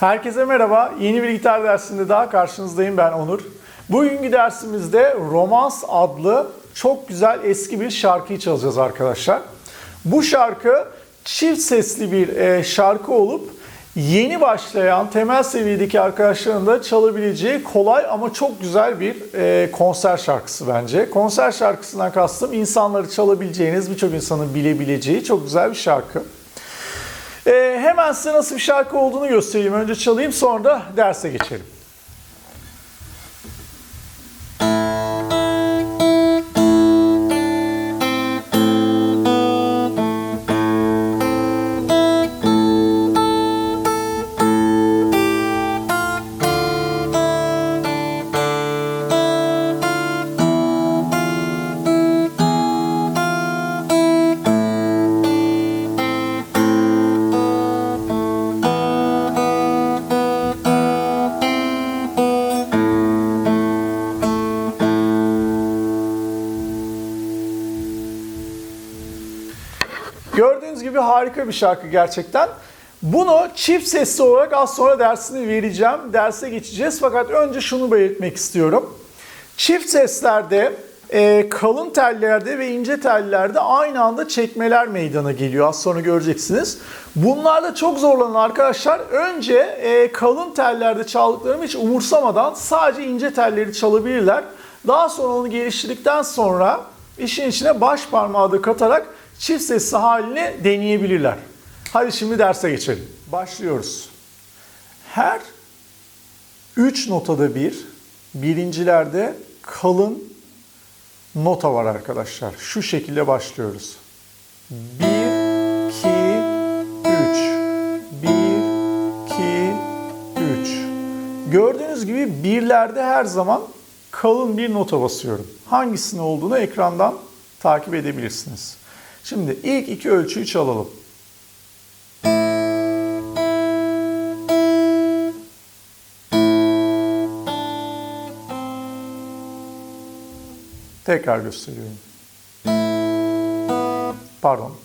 Herkese merhaba. Yeni bir gitar dersinde daha karşınızdayım ben Onur. Bugünkü dersimizde Romans adlı çok güzel eski bir şarkıyı çalacağız arkadaşlar. Bu şarkı çift sesli bir e, şarkı olup yeni başlayan temel seviyedeki arkadaşların da çalabileceği kolay ama çok güzel bir e, konser şarkısı bence. Konser şarkısından kastım insanları çalabileceğiniz, birçok insanın bilebileceği çok güzel bir şarkı. Ee, hemen size nasıl bir şarkı olduğunu göstereyim. Önce çalayım sonra da derse geçelim. Gördüğünüz gibi harika bir şarkı gerçekten. Bunu çift sesli olarak az sonra dersini vereceğim. Derse geçeceğiz fakat önce şunu belirtmek istiyorum. Çift seslerde e, kalın tellerde ve ince tellerde aynı anda çekmeler meydana geliyor. Az sonra göreceksiniz. Bunlarda çok zorlanan arkadaşlar önce e, kalın tellerde çaldıklarımı hiç umursamadan sadece ince telleri çalabilirler. Daha sonra onu geliştirdikten sonra işin içine baş parmağı da katarak çift sesli halini deneyebilirler. Hadi şimdi derse geçelim. Başlıyoruz. Her 3 notada bir, birincilerde kalın nota var arkadaşlar. Şu şekilde başlıyoruz. 1, 2, 3. 1, 2, 3. Gördüğünüz gibi birlerde her zaman kalın bir nota basıyorum. Hangisinin olduğunu ekrandan takip edebilirsiniz. Şimdi ilk iki ölçüyü çalalım. Tekrar gösteriyorum. Pardon.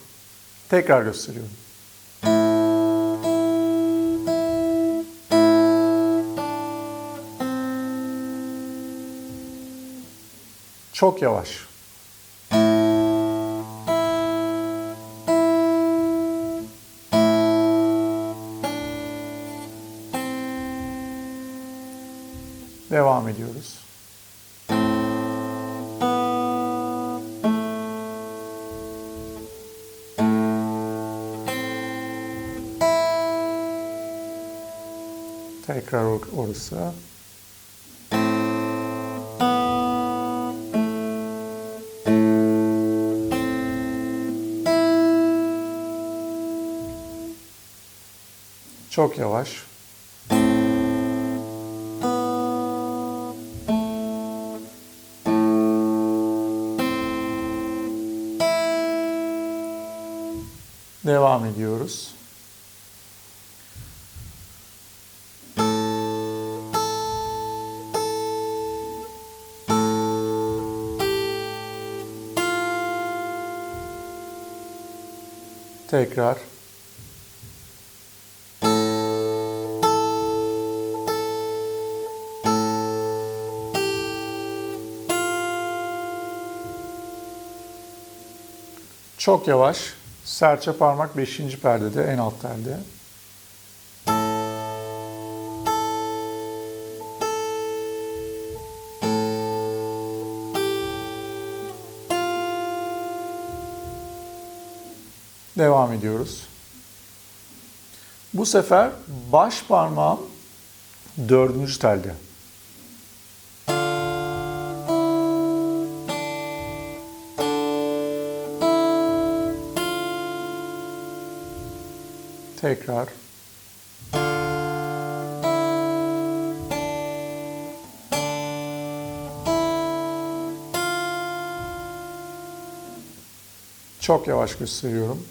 Tekrar gösteriyorum. Çok yavaş. Devam ediyoruz. Tekrar or- orası. Çok yavaş. Devam ediyoruz. Tekrar. Çok yavaş. Serçe parmak 5. perdede, en alt telde. Devam ediyoruz. Bu sefer baş parmağım dördüncü telde. Tekrar. Çok yavaş gösteriyorum.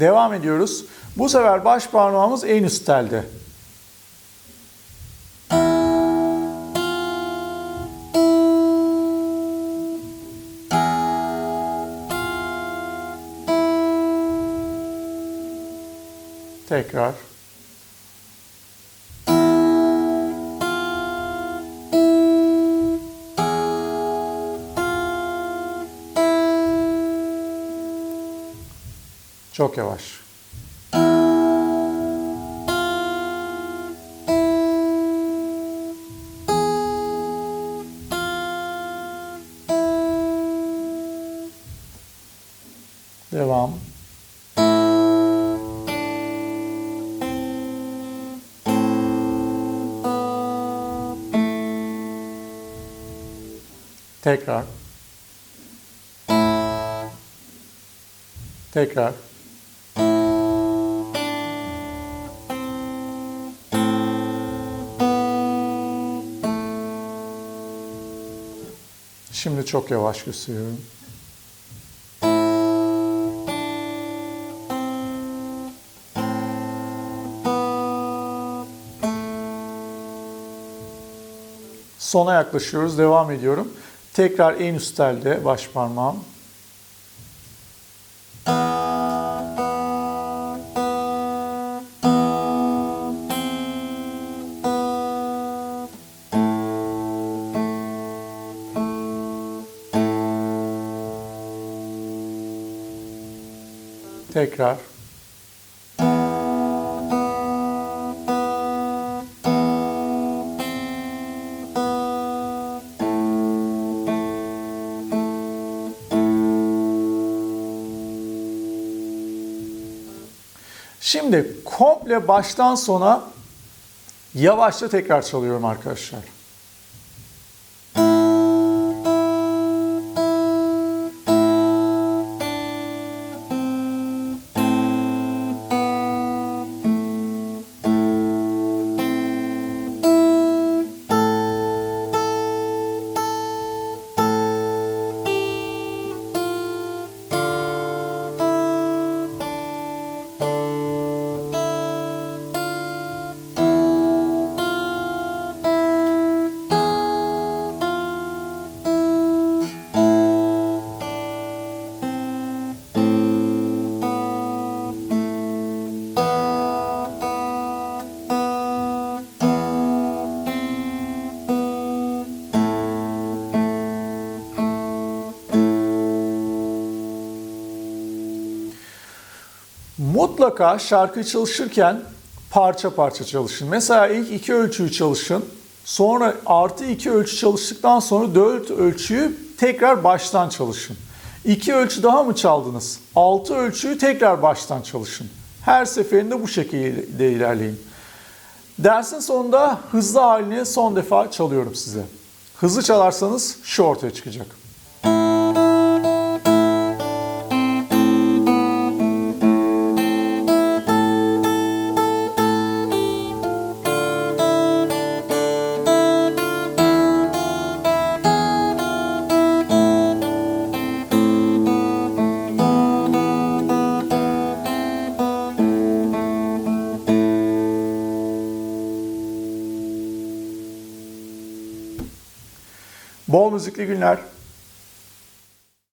Devam ediyoruz. Bu sefer baş parmağımız en üst telde. Tekrar. Çok yavaş. Devam. Tekrar. Tekrar. Şimdi çok yavaş gösteriyorum. Sona yaklaşıyoruz. Devam ediyorum. Tekrar en üst telde baş parmağım. Tekrar. Şimdi komple baştan sona yavaşça tekrar çalıyorum arkadaşlar. Mutlaka şarkı çalışırken parça parça çalışın. Mesela ilk iki ölçüyü çalışın. Sonra artı iki ölçü çalıştıktan sonra dört ölçüyü tekrar baştan çalışın. İki ölçü daha mı çaldınız? Altı ölçüyü tekrar baştan çalışın. Her seferinde bu şekilde ilerleyin. Dersin sonunda hızlı halini son defa çalıyorum size. Hızlı çalarsanız şu ortaya çıkacak. Bol müzikli günler.